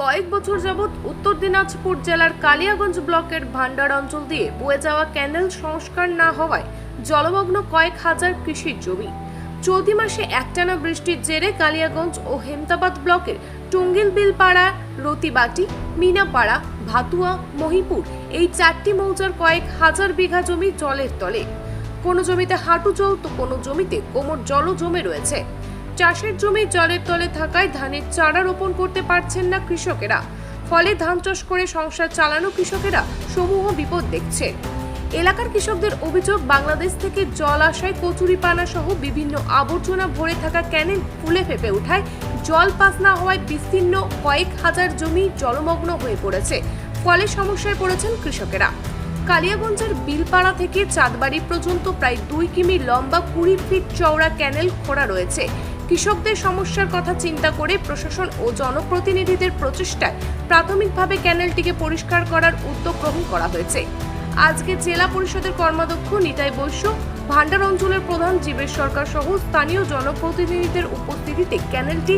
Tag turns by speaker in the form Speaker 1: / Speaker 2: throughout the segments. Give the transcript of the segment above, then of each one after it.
Speaker 1: কয়েক বছর যাবৎ উত্তর দিনাজপুর জেলার কালিয়াগঞ্জ ব্লকের ভান্ডার অঞ্চল দিয়ে বয়ে যাওয়া ক্যানেল সংস্কার না হওয়ায় জলমগ্ন কয়েক হাজার কৃষির জমি। চলতি মাসে একটানা বৃষ্টির জেরে কালিয়াগঞ্জ ও হেমতাবাদ ব্লকের টুঙ্গিল বিলপাড়া রতিবাটি, মিনাপাড়া, ভাতুয়া, মহিপুর এই চারটি মৌজার কয়েক হাজার বিঘা জমি জলের তলে। কোনো জমিতে হাঁটু জল তো কোনো জমিতে কোমর জলও জমে রয়েছে। চাষের জমি জলের তলে থাকায় ধানের চারা রোপণ করতে পারছেন না কৃষকেরা। ফলে ধান চাষ করে সংসার চালানো কৃষকেরা সমূহ বিপদ দেখছে। এলাকার কৃষকদের অভিযোগ, বাংলাদেশ থেকে জল আসায় কচুরিপানা সহ বিভিন্ন আবর্জনা ভরে থাকা ক্যানেল ফুলে ফেপে ওঠায়। জল পাস না হওয়ায় বিস্তীর্ণ কয়েক হাজার জমি জলমগ্ন হয়ে পড়েছে। ফলে সমস্যায় পড়েছেন কৃষকেরা। কালিয়াগঞ্জের বিলপাড়া থেকে চাঁদবাড়ি পর্যন্ত প্রায় দুই কিমি লম্বা কুড়ি ফিট চওড়া ক্যানেল খোঁড়া রয়েছে। কৃষকদের সমস্যার কথা চিন্তা করে প্রশাসন ও জনপ্রতিনিধিদের প্রচেষ্টায় প্রাথমিকভাবে ক্যানেলটিকে পরিষ্কার করার উদ্যোগ গ্রহণ করা হয়েছে। আজকে জেলা পরিষদের কর্মাধ্যক্ষ নিতাই বৈশ্য ভান্ডার অঞ্চলের প্রধান জীবেশ সরকার সহ স্থানীয় জনপ্রতিনিধিদের উপস্থিতিতে ক্যানেলটি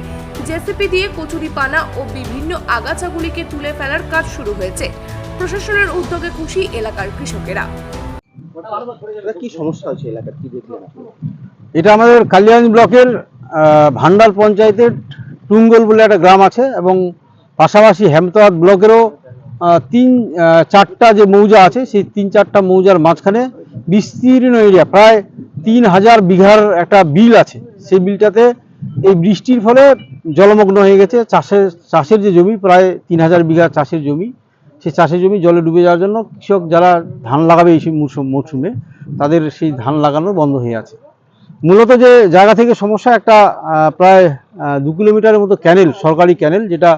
Speaker 1: জেসিপি দিয়ে কচুরিপানা ও বিভিন্ন আগাছাগুলিকে তুলে ফেলার কাজ শুরু হয়েছে। প্রশাসনের উদ্যোগে খুশি এলাকার কৃষকেরা।
Speaker 2: এটা কি সমস্যা হচ্ছে এলাকার? কি দেখলেন
Speaker 3: এটা আমাদের কালিয়াগঞ্জ ব্লকের আহ, ভান্ডার পঞ্চায়েতের টুঙ্গল বলে একটা গ্রাম আছে এবং পাশাপাশি হেমতাবাদ ব্লকেরও তিন চারটা যে মৌজা আছে সেই তিন চারটা মৌজার মাঝখানে বিস্তীর্ণ এরিয়া প্রায় তিন হাজার বিঘার একটা বিল আছে। সেই বিলটাতে এই বৃষ্টির ফলে জলমগ্ন হয়ে গেছে। চাষের চাষের যে জমি প্রায় তিন হাজার বিঘা চাষের জমি সেই চাষের জমি জলে ডুবে যাওয়ার জন্য কৃষক যারা ধান লাগাবে এই মৌসুমে তাদের সেই ধান লাগানো বন্ধ হয়ে আছে। মূলত যে জায়গা থেকে সমস্যা একটা প্রায় দু কিলোমিটারের মতো ক্যানেল সরকারি ক্যানেল যেটা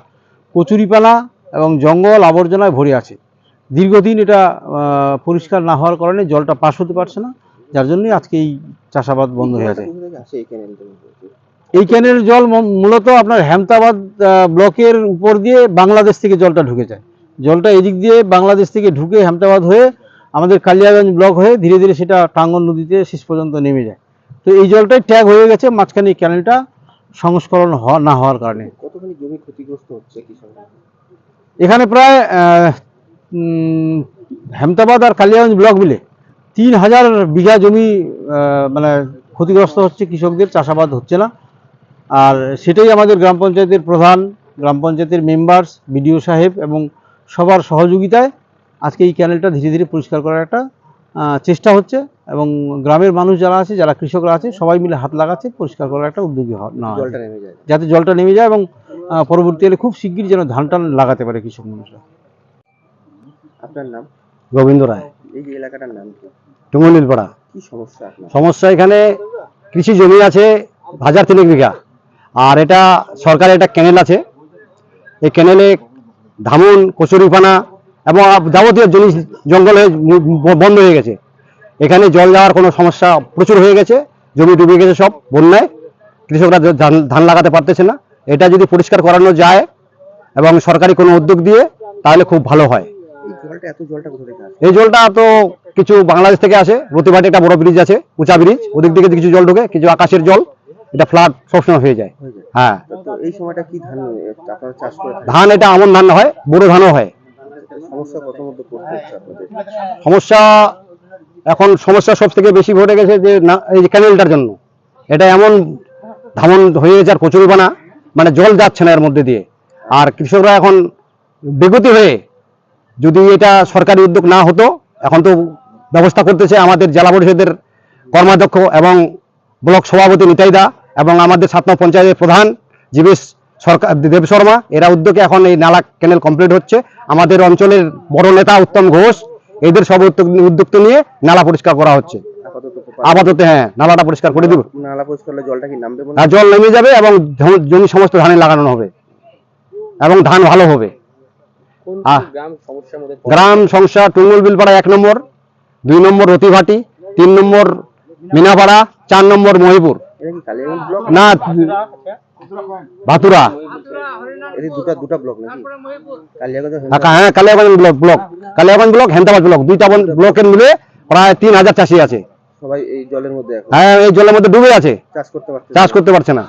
Speaker 3: কচুরিপানা এবং জঙ্গল আবর্জনায় ভরে আছে। দীর্ঘদিন এটা পরিষ্কার না হওয়ার কারণে জলটা পাস হতে পারছে না যার জন্যই আজকে এই চাষাবাদ বন্ধ হয়ে আছে।
Speaker 2: এই
Speaker 3: ক্যানেলের জল মূলত আপনার হেমতাবাদ ব্লকের উপর দিয়ে বাংলাদেশ থেকে জলটা ঢুকে যায়। জলটা এদিক দিয়ে বাংলাদেশ থেকে ঢুকে হেমতাবাদ হয়ে আমাদের কালিয়াগঞ্জ ব্লক হয়ে ধীরে ধীরে সেটা টাঙ্গন নদীতে শেষ পর্যন্ত নেমে যায়। তো এই জলটাই ট্যাগ হয়ে গেছে মাঝখানে এই ক্যানেলটা সংস্করণ না হওয়ার কারণে।
Speaker 2: কতখানি জমি ক্ষতিগ্রস্ত হচ্ছে
Speaker 3: এখানে প্রায় হেমতাবাদ আর কালিয়াগঞ্জ ব্লক মিলে তিন হাজার বিঘা জমি মানে ক্ষতিগ্রস্ত হচ্ছে কৃষকদের চাষাবাদ হচ্ছে না। আর সেটাই আমাদের গ্রাম পঞ্চায়েতের প্রধান গ্রাম পঞ্চায়েতের মেম্বার্স বিডিও সাহেব এবং সবার সহযোগিতায় আজকে এই ক্যানেলটা ধীরে ধীরে পরিষ্কার করার একটা চেষ্টা হচ্ছে এবং গ্রামের মানুষ যারা আছে যারা কৃষকরা আছে সবাই মিলে হাত লাগাচ্ছে পরিষ্কার করার একটা উদ্যোগী
Speaker 2: যায়।
Speaker 3: যাতে জলটা নেমে যায় এবং পরবর্তীকালে খুব শিগগির যেন ধান টান লাগাতে পারে কৃষক মানুষরা।
Speaker 2: আপনার নাম?
Speaker 3: গোবিন্দ রায়।
Speaker 2: এই এলাকাটার নাম কি?
Speaker 3: টুঙ্গলিলপাড়া
Speaker 2: কি সমস্যা
Speaker 3: সমস্যা এখানে কৃষি জমি আছে হাজার তিনেক বিঘা। আর এটা সরকারের একটা ক্যানেল আছে। এই ক্যানেলে ধামন কচুরিপানা এবং যাবতীয় জিনিস জঙ্গল বন্ধ হয়ে গেছে। এখানে জল যাওয়ার কোনো সমস্যা প্রচুর হয়ে গেছে। জমি ডুবে গেছে সব বন্যায়। কৃষকরা ধান লাগাতে পারতেছে না। এটা যদি পরিষ্কার করানো যায় এবং সরকারি কোনো উদ্যোগ দিয়ে তাহলে খুব ভালো হয়।
Speaker 2: এই জলটা
Speaker 3: তো কিছু বাংলাদেশ থেকে আসে। রতিবাটি একটা বড় ব্রিজ আছে উঁচা ব্রিজ ওদিক থেকে কিছু জল ঢোকে কিছু আকাশের জল। এটা ফ্লাড সবসময় হয়ে যায়।
Speaker 2: হ্যাঁ তো তো এই সময়টা কি ধান
Speaker 3: ধান এটা আমন ধান হয় বড় ধানও হয়।
Speaker 2: সমস্যা কত মধ্যে পড়তে হচ্ছে আপনাদের
Speaker 3: সমস্যা এখন সমস্যা সব থেকে বেশি ঘটে গেছে যে না এই যে ক্যানেলটার জন্য। এটা এমন ধামন হয়ে গেছে আর কচুরিপানা মানে জল যাচ্ছে না এর মধ্যে দিয়ে। আর কৃষকরা এখন বেগতি হয়ে যদি এটা সরকারি উদ্যোগ না হতো এখন তো ব্যবস্থা করতেছে আমাদের জেলা পরিষদের কর্মাধ্যক্ষ এবং ব্লক সভাপতি নিতাইদা এবং আমাদের সাত পঞ্চায়েতের প্রধান জীবেশ সরকার দেব শর্মা এরা উদ্যোগে এখন এই নালা ক্যানেল কমপ্লিট হচ্ছে। আমাদের অঞ্চলের বড় নেতা উত্তম ঘোষ এদের সব উদ্যোগ উদ্যোগ নিয়ে নালা পরিষ্কার করা হচ্ছে।
Speaker 2: আপাতত
Speaker 3: হ্যাঁ নালাটা পরিষ্কার করে দিব।
Speaker 2: নালা পরিষ্কার হলে জলটা কি নামবে বলে
Speaker 3: জল নেমে যাবে এবং জমি সমস্ত ধানে লাগানো হবে এবং ধান ভালো হবে।
Speaker 2: গ্রাম মধ্যে
Speaker 3: গ্রাম সংস্থা টুঙ্গল বিলপাড়া এক নম্বর দুই নম্বর রতিভাটি তিন নম্বর মিনাপাড়া চার নম্বর মহিপুর। না ভাতুরা হ্যাঁ Kaliaganj block block. Kaliaganj block Hendabad block. দুইটা ব্লকের মিলে প্রায় তিন হাজার চাষি আছে।
Speaker 2: সবাই এই জলের মধ্যে
Speaker 3: হ্যাঁ এই জলের মধ্যে ডুবে আছে।
Speaker 2: চাষ করতে পারছে
Speaker 3: চাষ করতে পারছে না।